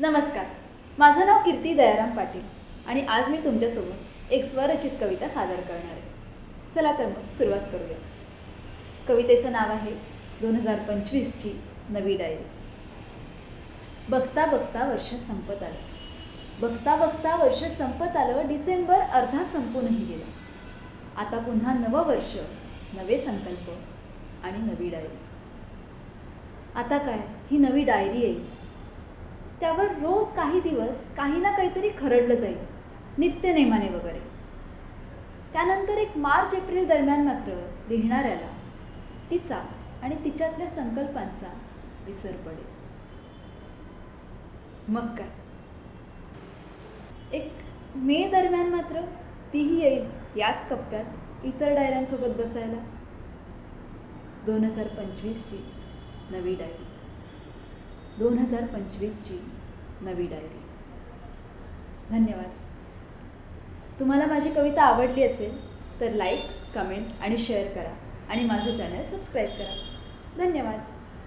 नमस्कार. माझं नाव कीर्ती दयाराम पाटील आणि आज मी तुमच्यासोबत एक स्वरचित कविता सादर करणार आहे. चला तर मग सुरुवात करूया. कवितेचं नाव आहे दोन हजार पंचवीसची नवी डायरी. बघता बघता वर्ष संपत आलं. बघता बघता वर्ष संपत आलं डिसेंबर अर्धा संपूनही गेला. आता पुन्हा नवं वर्ष नवे संकल्प आणि नवी डायरी. आता काय? ही नवी डायरी येईल त्यावर रोज काही दिवस काही ना काहीतरी खरडलं जाईल. नित्यनेमाने वगैरे. त्यानंतर एक मार्च एप्रिल दरम्यान मात्र लिहिणाऱ्याला तिचा आणि तिच्यातल्या संकल्पांचा विसर पडेल. मग काय? एक मे दरम्यान मात्र तीही येईल याच कप्प्यात इतर डायऱ्यांसोबत बसायला. दोन हजार पंचवीसची नवी डायरी. दोन हजार पंचवीसची नवी डायरी धन्यवाद. तुम्हाला माझी कविता आवडली असेल तर लाईक कमेंट आणि शेअर करा. आणि माझं चॅनल सबस्क्राईब करा. धन्यवाद.